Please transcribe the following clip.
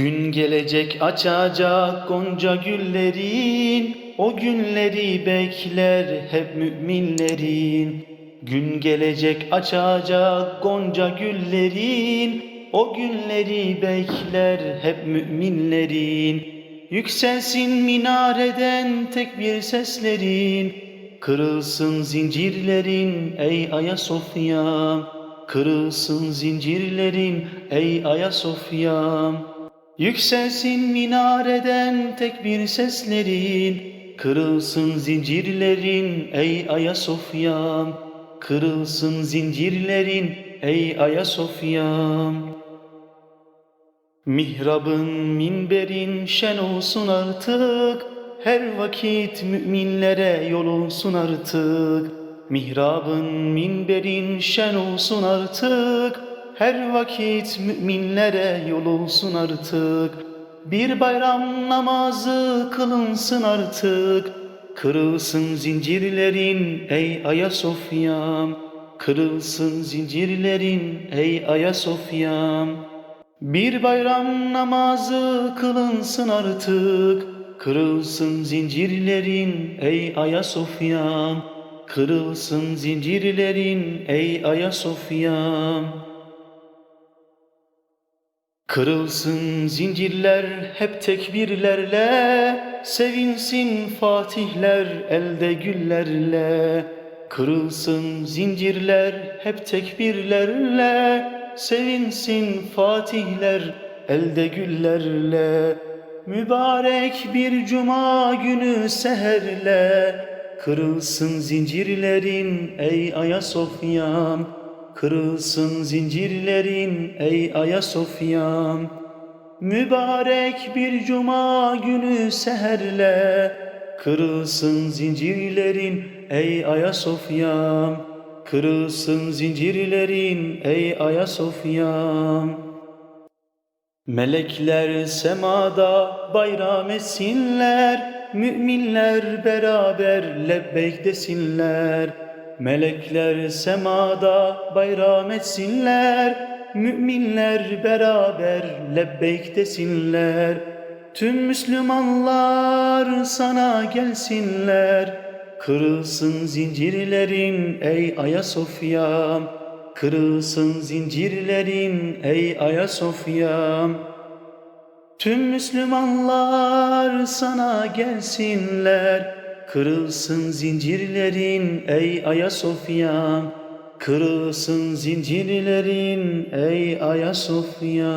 Gün gelecek açacak gonca güllerin O günleri bekler hep müminlerin. Gün gelecek açacak gonca güllerin O günleri bekler hep müminlerin. Yükselsin minareden tekbir seslerin Kırılsın zincirlerin ey Ayasofya. Kırılsın zincirlerin ey Ayasofya Yükselsin minareden tekbir seslerin Kırılsın zincirlerin ey Ayasofya Kırılsın zincirlerin ey Ayasofya Mihrabın minberin şen olsun artık. Her vakit müminlere yol olsun artık. Mihrabın minberin şen olsun artık Her vakit müminlere yol olsun artık. Bir bayram namazı kılınsın artık. Kırılsın zincirlerin ey Ayasofya Kırılsın zincirlerin ey Ayasofya bir bayram namazı kılınsın artık. Kırılsın zincirlerin ey Ayasofya Kırılsın zincirlerin ey Ayasofya Kırılsın zincirler hep tekbirlerle Sevinsin fatihler elde güllerle. Kırılsın zincirler hep tekbirlerle Sevinsin fatihler elde güllerle. Mübarek bir cuma günü seherle Kırılsın zincirlerin ey Ayasofya Kırılsın zincirlerin ey Ayasofya Mübarek bir cuma günü seherle. Kırılsın zincirlerin ey Ayasofya Kırılsın zincirlerin ey Ayasofya Melekler semada bayram etsinler Müminler beraber lebbeyk desinler Melekler semada bayram etsinler Müminler beraber lebbeyk desinler. Tüm Müslümanlar sana gelsinler. Kırılsın zincirlerin ey Ayasofya Kırılsın zincirlerin ey Ayasofya Tüm Müslümanlar sana gelsinler Kırılsın zincirlerin ey Ayasofya Kırılsın zincirlerin ey Ayasofya